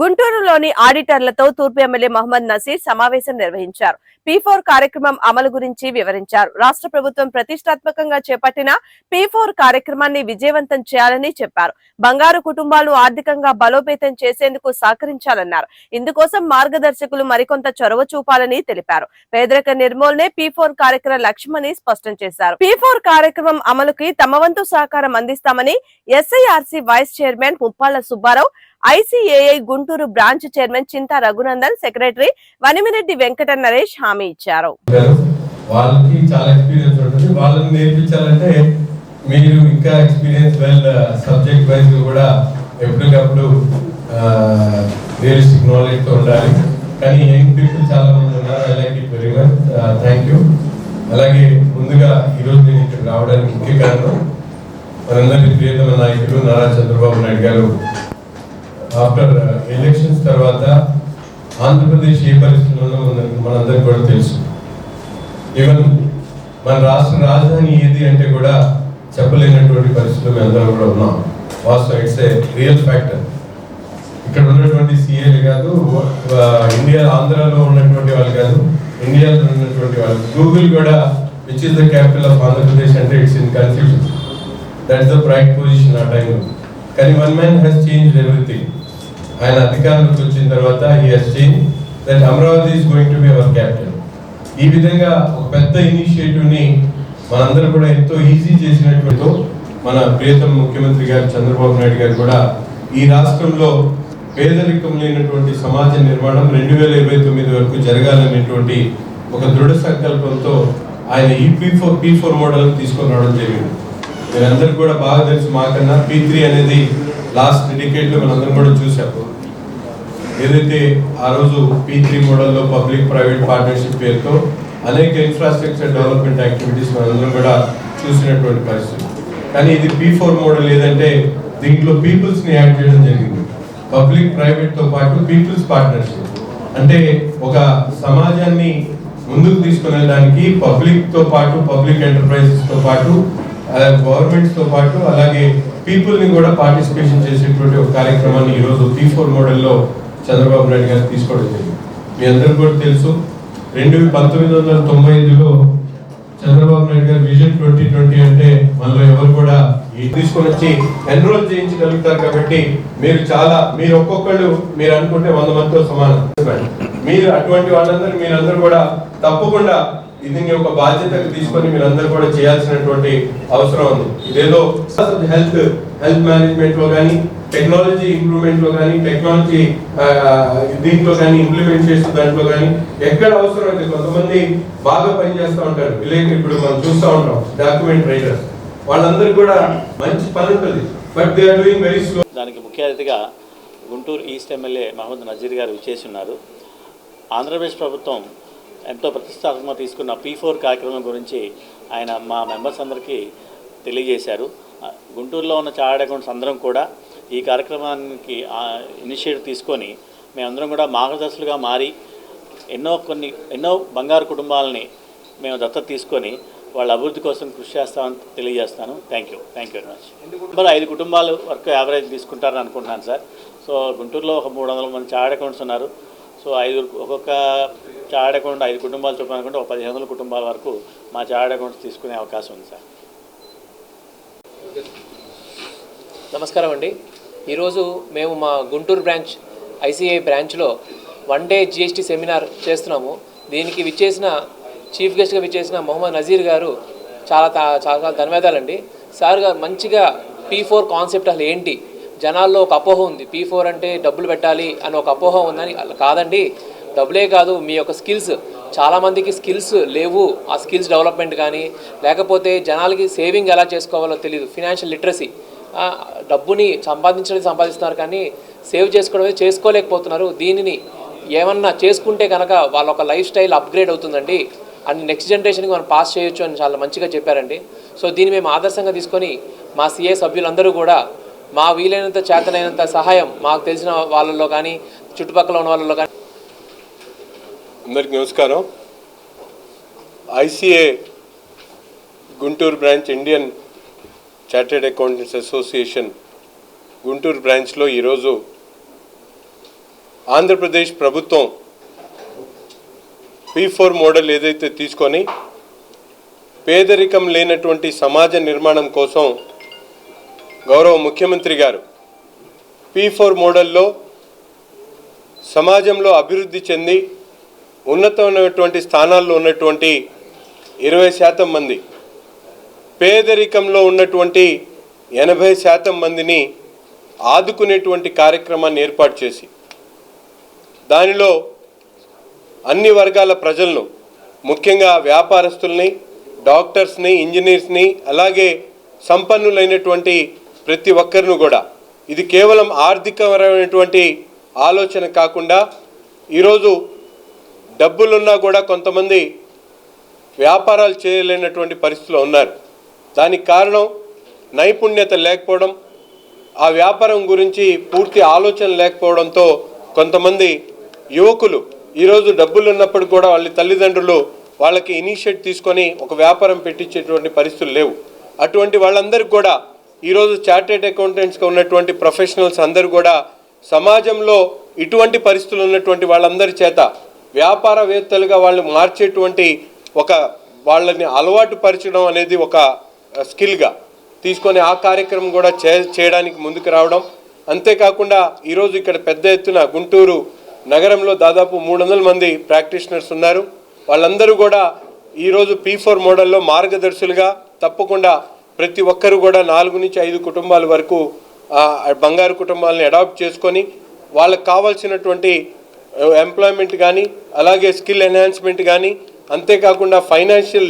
గుంటూరులోని ఆడిటర్లతో తూర్పు ఎమ్మెల్యే మహమ్మద్ నసీర్ సమావేశం నిర్వహించారు. పీ ఫోర్ కార్యక్రమం అమలు గురించి వివరించారు. రాష్ట్ర ప్రభుత్వం ప్రతిష్టాత్మకంగా చేపట్టిన పీ ఫోర్ కార్యక్రమాన్ని విజయవంతం చేయాలని చెప్పారు. బంగారు కుటుంబాలు ఆర్థికంగా బలోపేతం చేసేందుకు సహకరించాలన్నారు. ఇందుకోసం మార్గదర్శకులు మరికొంత చొరవ చూపాలని తెలిపారు. పేదరిక నిర్మూలనే పీ ఫోర్ కార్యక్రమ లక్ష్యమని స్పష్టం చేశారు. పీ ఫోర్ కార్యక్రమం అమలుకి తమ వంతు సహకారం అందిస్తామని SIRC vice chairman Muppalla Subbarao ICAI Guntur branch chairman Chinta Raghunandan secretary Vanimireddy Venkata Naresh హామీ ఇచ్చారు. వాళ్ళకి చాలా ఎక్స్పీరియన్స్ ఉంటుంది. వాళ్ళని నేర్పించాలంటే మీరు ఇంకా ఎక్స్పీరియన్స్ వెల్ సబ్జెక్ట్ వైజ్ కూడా ఎప్పటికప్పుడు రియలిస్టిక్ నాలెడ్జ్తో ఉండాలి. కానీ యంగ్ పీపుల్ చాలా మంది ఉన్నారు. I like it very much thank you అలాగే ముందుగా ఈరోజు నేను ఇక్కడ రావడానికి ముఖ్య కారణం మనందరి ప్రియతమ నాయకులు నారా చంద్రబాబు నాయుడు గారు ఆఫ్టర్ ఎలక్షన్స్ తర్వాత ఆంధ్రప్రదేశ్ ఏ పరిస్థితుల్లో ఉందని మనందరికీ కూడా తెలుసు. ఈవెన్ మన రాష్ట్ర రాజధాని ఏది అంటే కూడా చెప్పలేనటువంటి పరిస్థితులు మేము అందరం కూడా ఉన్నాం. వాస్తవం ఇట్స్ ఏ రియల్ ఫ్యాక్టర్ ఇక్కడ ఉన్నటువంటి సీఏలు కాదు ఇండియా ఆంధ్రాలో ఉన్నటువంటి వాళ్ళు కాదు ఇండియాలో ఉన్నటువంటి వాళ్ళు. గూగుల్ కూడా which is the capital of Andhra Pradesh అంటే it's in confusion that's the right position ఆ టైంలో కానీ one man has change everything ఆయన అధికారంలోకి వచ్చిన తర్వాత ఈ he's change that Amaravati is going to be our capital ఈ విధంగా ఒక పెద్ద ఇనిషియేటివ్ని మనందరూ కూడా ఎంతో ఈజీ చేసినటువంటి మన ప్రియతమ ముఖ్యమంత్రి గారు చంద్రబాబు నాయుడు గారు కూడా ఈ రాష్ట్రంలో పేదరికం లేనటువంటి సమాజ నిర్మాణం రెండు వేల ఇరవై తొమ్మిది వరకు జరగాలనేటువంటి ఒక దృఢ సంకల్పంతో ఆయన ఈ P four P four model తీసుకొని రావడం జరిగింది. మీరందరూ కూడా బాగా తెలుసు మాకన్నా పీ త్రీ అనేది లాస్ట్ డికేట్లో మనందరం కూడా చూసాము ఏదైతే ఆ రోజు పీ త్రీ మోడల్లో పబ్లిక్ ప్రైవేట్ పార్ట్నర్షిప్ పేరుతో అనేక ఇన్ఫ్రాస్ట్రక్చర్ డెవలప్మెంట్ యాక్టివిటీస్ మనందరం కూడా చూసినటువంటి పరిస్థితి. కానీ ఇది పీ ఫోర్ మోడల్ ఏదంటే దీంట్లో పీపుల్స్ని యాడ్ చేయడం జరిగింది. పబ్లిక్ ప్రైవేట్తో పాటు పీపుల్స్ పార్ట్నర్షిప్ అంటే ఒక సమాజాన్ని ముందుకు తీసుకుని వెళ్ళడానికి పబ్లిక్తో పాటు పబ్లిక్ ఎంటర్ప్రైజెస్తో పాటు గవర్నమెంట్స్తో పాటు అలాగే పీపుల్ని కూడా పార్టిసిపేషన్ చేసేటువంటి ఒక కార్యక్రమాన్ని ఈరోజు పీ ఫోర్ మోడల్లో చంద్రబాబు నాయుడు గారు తీసుకోవడం జరిగింది. మీ అందరికీ కూడా తెలుసు రెండు పంతొమ్మిది వందల తొంభై ఐదులో చంద్రబాబు నాయుడు గారు విజన్ ట్వంటీ ట్వంటీ అంటే మనలో ఎవరు కూడా తీసుకొని వచ్చి ఎన్రోల్ చేయించగలుగుతారు కాబట్టి మీరు చాలా మీరు ఒక్కొక్కళ్ళు మీరు అనుకుంటే వంద మందితో సమానం. మీరు అటువంటి వాళ్ళందరూ మీరందరూ కూడా తప్పకుండా దీన్ని ఒక బాధ్యతకు తీసుకొని మీరందరూ కూడా చేయాల్సినటువంటి అవసరం ఉంది. ఇదేదో హెల్త్ హెల్త్ మేనేజ్మెంట్లో కానీ టెక్నాలజీ ఇంప్రూవ్మెంట్లో కానీ టెక్నాలజీ దీంట్లో కానీ ఇంప్లిమెంట్ చేసే దాంట్లో కానీ ఎక్కడ అవసరం అయితే కొంతమంది బాగా పనిచేస్తూ ఉంటారు. విలేజ్ ఇప్పుడు మనం చూస్తూ ఉంటాం డాక్యుమెంట్ రైటర్స్ వాళ్ళందరికీ కూడా మంచి పని ఉంటుంది. But they are doing very slow దానికి ముఖ్య అతిథిగా గుంటూరు ఈస్ట్ ఎమ్మెల్యే మహమ్మద్ నజీర్ గారు విచ్చేసి ఉన్నారు. ఆంధ్రప్రదేశ్ ప్రభుత్వం ఎంతో ప్రతిష్టాత్మకంగా తీసుకున్న పీ ఫోర్ కార్యక్రమం గురించి ఆయన మా మెంబర్స్ అందరికీ తెలియజేశారు. గుంటూరులో ఉన్న చార్డ్ అకౌంట్స్ అందరం కూడా ఈ కార్యక్రమానికి ఇనిషియేటివ్ తీసుకొని మేమందరం కూడా మార్గదర్శులుగా మారి ఎన్నో కొన్ని ఎన్నో బంగారు కుటుంబాలని మేము దత్తత తీసుకొని వాళ్ళ అభివృద్ధి కోసం కృషి చేస్తామని తెలియజేస్తాను. Thank you thank you very much ఐదు కుటుంబాలు వరకు యావరేజ్ తీసుకుంటారని అనుకుంటున్నాను సార్. సో గుంటూరులో ఒక మూడు వందల మంది చార్డ్ అకౌంట్స్ ఉన్నారు. సో ఐదు ఒక్కొక్క చార్డ్ అకౌంట్ ఐదు కుటుంబాలు చొప్పున అనుకుంటే ఒక పదిహేను వందల కుటుంబాల వరకు మా చార్డ్ అకౌంట్స్ తీసుకునే అవకాశం ఉంది సార్. నమస్కారం అండి. ఈరోజు మేము మా గుంటూరు బ్రాంచ్ ఐసీఐ బ్రాంచ్లో వన్ డే జిఎస్టీ సెమినార్ చేస్తున్నాము. దీనికి విచ్చేసిన చీఫ్ గెస్ట్గా విచ్చేసిన మొహమ్మద్ నజీర్ గారు చాలా తా- చాలా ధన్యవాదాలండి. సార్ గారు మంచిగా పీ ఫోర్ కాన్సెప్ట్ అసలు ఏంటి? జనాల్లో ఒక అపోహ ఉంది. పీ ఫోర్ అంటే డబ్బులు పెట్టాలి అని ఒక అపోహ ఉందని అలా కాదండి. డబ్బులే కాదు మీ యొక్క స్కిల్స్. చాలామందికి స్కిల్స్ లేవు. ఆ స్కిల్స్ డెవలప్మెంట్ కానీ లేకపోతే జనాలకి సేవింగ్ ఎలా చేసుకోవాలో తెలియదు ఫినాన్షియల్ లిటరసీ. డబ్బుని సంపాదించడం సంపాదిస్తున్నారు కానీ సేవ్ చేసుకోవడమే చేసుకోలేకపోతున్నారు. దీనిని ఏమన్నా చేసుకుంటే కనుక వాళ్ళ ఒక లైఫ్ స్టైల్ అప్గ్రేడ్ అవుతుందండి. అండ్ నెక్స్ట్ జనరేషన్కి మనం పాస్ చేయొచ్చు అని చాలా మంచిగా చెప్పారండి. సో దీన్ని మేము ఆదర్శంగా తీసుకొని మా సిఏ సభ్యులందరూ కూడా మా వీలైనంత చేతనైనంత సహాయం మాకు తెలిసిన వాళ్ళలో కానీ చుట్టుపక్కల ఉన్న వాళ్ళలో కానీ. అందరికి నమస్కారం. ICA Guntur branch Indian chartered accountants association Guntur బ్రాంచ్లో ఈరోజు ఆంధ్రప్రదేశ్ ప్రభుత్వం పీ ఫోర్ మోడల్ ఏదైతే తీసుకొని పేదరికం లేనటువంటి సమాజ నిర్మాణం కోసం గౌరవ ముఖ్యమంత్రి గారు పీ ఫోర్ మోడల్లో సమాజంలో అభివృద్ధి చెంది ఉన్నతమైనటువంటి స్థానాల్లో ఉన్నటువంటి ఇరవై శాతం మంది పేదరికంలో ఉన్నటువంటి ఎనభై శాతం మందిని ఆదుకునేటువంటి కార్యక్రమాన్ని ఏర్పాటు చేసి దానిలో అన్ని వర్గాల ప్రజలను ముఖ్యంగా వ్యాపారస్తుల్ని డాక్టర్స్ని ఇంజనీర్స్ని అలాగే సంపన్నులైనటువంటి ప్రతి ఒక్కరిని కూడా. ఇది కేవలం ఆర్థికపరమైనటువంటి ఆలోచన కాకుండా ఈరోజు డబ్బులున్నా కూడా కొంతమంది వ్యాపారాలు చేయలేనటువంటి పరిస్థితిలో ఉన్నారు. దానికి కారణం నైపుణ్యత లేకపోవడం ఆ వ్యాపారం గురించి పూర్తి ఆలోచన లేకపోవడంతో కొంతమంది యువకులు ఈరోజు డబ్బులు ఉన్నప్పుడు కూడా వాళ్ళ తల్లిదండ్రులు వాళ్ళకి ఇనిషియేట్ తీసుకొని ఒక వ్యాపారం పెట్టించేటువంటి పరిస్థితులు లేవు. అటువంటి వాళ్ళందరికీ కూడా ఈరోజు చార్టెడ్ అకౌంటెంట్స్గా ఉన్నటువంటి ప్రొఫెషనల్స్ అందరూ కూడా సమాజంలో ఇటువంటి పరిస్థితులు ఉన్నటువంటి వాళ్ళందరి చేత వ్యాపారవేత్తలుగా వాళ్ళు మార్చేటువంటి ఒక వాళ్ళని అలవాటు పరచడం అనేది ఒక స్కిల్గా తీసుకొని ఆ కార్యక్రమం కూడా చే చేయడానికి ముందుకు రావడం. అంతేకాకుండా ఈరోజు ఇక్కడ పెద్ద ఎత్తున గుంటూరు నగరంలో దాదాపు మూడు వందల మంది ప్రాక్టీషనర్స్ ఉన్నారు. వాళ్ళందరూ కూడా ఈరోజు పీ ఫోర్ మోడల్లో మార్గదర్శులుగా తప్పకుండా ప్రతి ఒక్కరు కూడా నాలుగు నుంచి ఐదు కుటుంబాల వరకు బంగారు కుటుంబాలను అడాప్ట్ చేసుకొని వాళ్ళకు కావాల్సినటువంటి ఎంప్లాయ్మెంట్ కానీ అలాగే స్కిల్ ఎన్హాన్స్మెంట్ కానీ అంతేకాకుండా ఫైనాన్షియల్